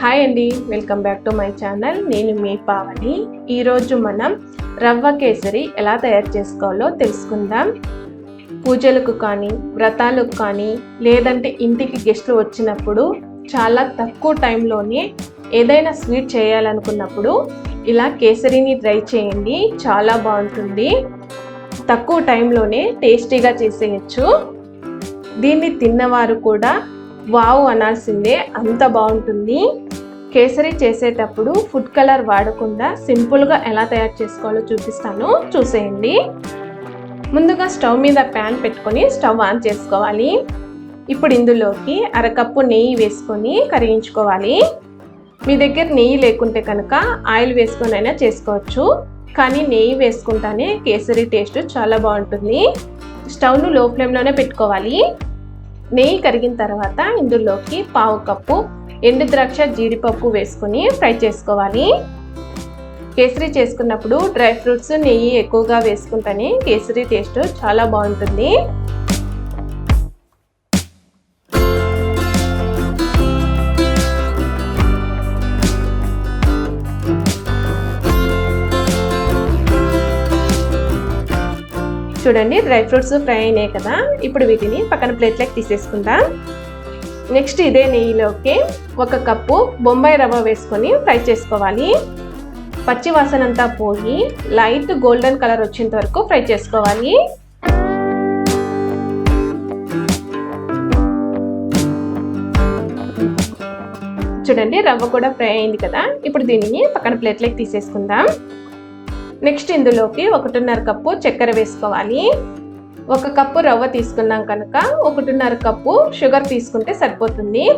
Hi అండి welcome back to my channel. నేను మీ పావని. ఈరోజు మనం రవ్వ కేసరి ఎలా తయారు చేసుకోవాలో తెలుసుకుందాం. పూజలకు కానీ వ్రతాలకు కానీ లేదంటే ఇంటికి గెస్ట్లు వచ్చినప్పుడు చాలా తక్కువ టైంలోనే ఏదైనా స్వీట్ చేయాలనుకున్నప్పుడు ఇలా కేసరిని ట్రై చేయండి చాలా బాగుంటుంది. తక్కువ టైంలోనే టేస్టీగా చేసేయచ్చు. దీన్ని తిన్నవారు కూడా వావ్ అనాల్సిందే అంత బాగుంటుంది. కేసరి చేసేటప్పుడు ఫుడ్ కలర్ వాడకుండా సింపుల్గా ఎలా తయారు చేసుకోవాలో చూపిస్తాను. చూసేయండి. ముందుగా స్టవ్ మీద ప్యాన్ పెట్టుకొని స్టవ్ ఆన్ చేసుకోవాలి. ఇప్పుడు ఇందులోకి అరకప్పు నెయ్యి వేసుకొని కరిగించుకోవాలి. మీ దగ్గర నెయ్యి లేకుంటే కనుక ఆయిల్ వేసుకొని అయినా చేసుకోవచ్చు. కానీ నెయ్యి వేసుకుంటానే కేసరి టేస్ట్ చాలా బాగుంటుంది. స్టవ్ను లో ఫ్లేమ్లోనే పెట్టుకోవాలి. నెయ్యి కరిగిన తర్వాత ఇందులోకి పావు కప్పు ఎండు ద్రాక్ష జీడిపప్పు వేసుకొని ఫ్రై చేసుకోవాలి. కేసరి చేసుకున్నప్పుడు డ్రై ఫ్రూట్స్ నెయ్యి ఎక్కువగా వేసుకుంటేనే కేసరి టేస్ట్ చాలా బాగుంటుంది. చూడండి డ్రై ఫ్రూట్స్ ఫ్రై అయినాయి కదా. ఇప్పుడు వీటిని పక్కన ప్లేట్లోకి తీసేసుకుందాం. నెక్స్ట్ ఇదే నెయ్యిలోకి ఒక కప్పు బొంబాయి రవ్వ వేసుకొని ఫ్రై చేసుకోవాలి. పచ్చి వాసన అంతా పోయి లైట్ గోల్డెన్ కలర్ వచ్చేంత వరకు ఫ్రై చేసుకోవాలి. చూడండి రవ్వ కూడా ఫ్రై అయింది కదా. ఇప్పుడు దీనిని పక్కన ప్లేట్లోకి తీసేసుకుందాం. నెక్స్ట్ ఇందులోకి ఒకటిన్నర కప్పు చక్కెర వేసుకోవాలి. ఒక కప్పు రవ్వ తీసుకున్నాం కనుక ఒకటిన్నర కప్పు షుగర్ తీసుకుంటే సరిపోతుంది.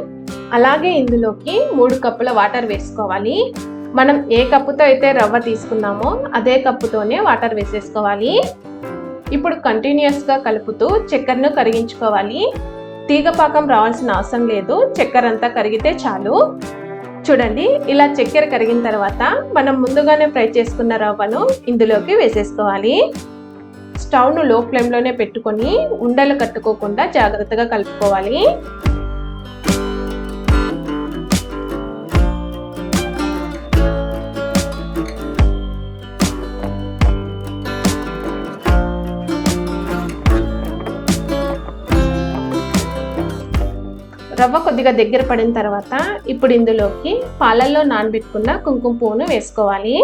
అలాగే ఇందులోకి మూడు కప్పుల వాటర్ వేసుకోవాలి. మనం ఏ కప్పుతో అయితే రవ్వ తీసుకున్నామో అదే కప్పుతోనే వాటర్ వేసేసుకోవాలి. ఇప్పుడు కంటిన్యూస్గా కలుపుతూ చక్కెరను కరిగించుకోవాలి. తీగపాకం రావాల్సిన అవసరం లేదు. చక్కెర అంతా కరిగితే చాలు. చూడండి ఇలా చక్కెర కరిగిన తర్వాత మనం ముందుగానే ఫ్రై చేసుకున్న రవ్వను ఇందులోకి వేసేసుకోవాలి. స్టవ్ను లో ఫ్లేమ్లోనే పెట్టుకొని ఉండలు కట్టుకోకుండా జాగ్రత్తగా కలుపుకోవాలి. రవ్వ కొద్దిగా దగ్గర పడిన తర్వాత ఇప్పుడు ఇందులోకి పాలల్లో నానబెట్టుకున్న కుంకుమ పువ్వును వేసుకోవాలి.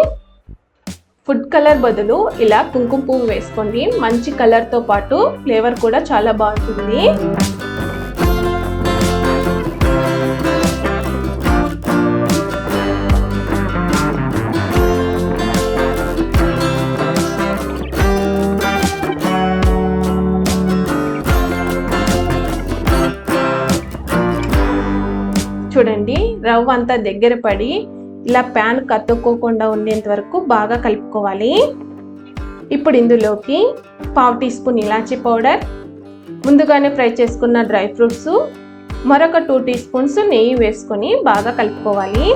ఫుడ్ కలర్ బదులు ఇలా కుంకుమ పువ్వు వేసుకోండి. మంచి కలర్తో పాటు ఫ్లేవర్ కూడా చాలా బాగుంటుంది. చూడండి రవ్వ అంతా దగ్గర పడి ఇలా ప్యాన్ కత్తుక్కోకుండా ఉండేంత వరకు బాగా కలుపుకోవాలి. ఇప్పుడు ఇందులోకి పావు టీ స్పూన్ ఇలాచీ పౌడర్ ముందుగానే ఫ్రై చేసుకున్న డ్రై ఫ్రూట్స్ మరొక టూ టీ స్పూన్స్ నెయ్యి వేసుకొని బాగా కలుపుకోవాలి.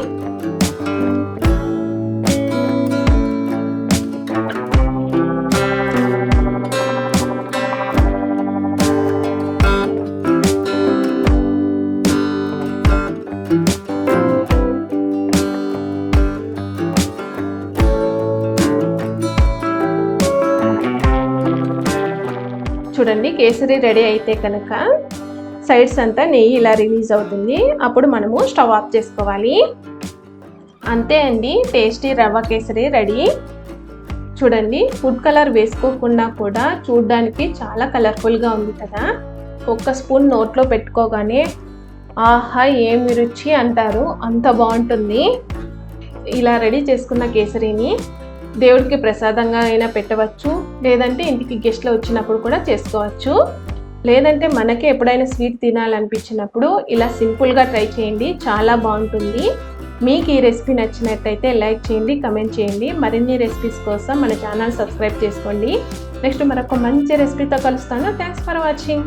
చూడండి కేసరి రెడీ అయితే కనుక సైడ్స్ అంతా నెయ్యి ఇలా రిలీజ్ అవుతుంది. అప్పుడు మనము స్టవ్ ఆఫ్ చేసుకోవాలి. అంతే అండి టేస్టీ రవ్వ కేసరి రెడీ. చూడండి ఫుడ్ కలర్ వేసుకోకుండా కూడా చూడడానికి చాలా కలర్ఫుల్గా ఉంది కదా. ఒక్క స్పూన్ నోట్లో పెట్టుకోగానే ఆహా ఏమి రుచి అంటారు. అంత బాగుంటుంది. ఇలా రెడీ చేసుకున్న కేసరిని దేవుడికి ప్రసాదంగా అయినా పెట్టవచ్చు లేదంటే ఇంటికి గెస్ట్లు వచ్చినప్పుడు కూడా చేసుకోవచ్చు. లేదంటే మనకే ఎప్పుడైనా స్వీట్ తినాలనిపించినప్పుడు ఇలా సింపుల్గా ట్రై చేయండి చాలా బాగుంటుంది. మీకు ఈ రెసిపీ నచ్చినట్టయితే లైక్ చేయండి కమెంట్ చేయండి. మరిన్ని రెసిపీస్ కోసం మన ఛానల్ సబ్స్క్రైబ్ చేసుకోండి. నెక్స్ట్ మరొక మంచి రెసిపీతో కలుస్తాను. Thanks for watching.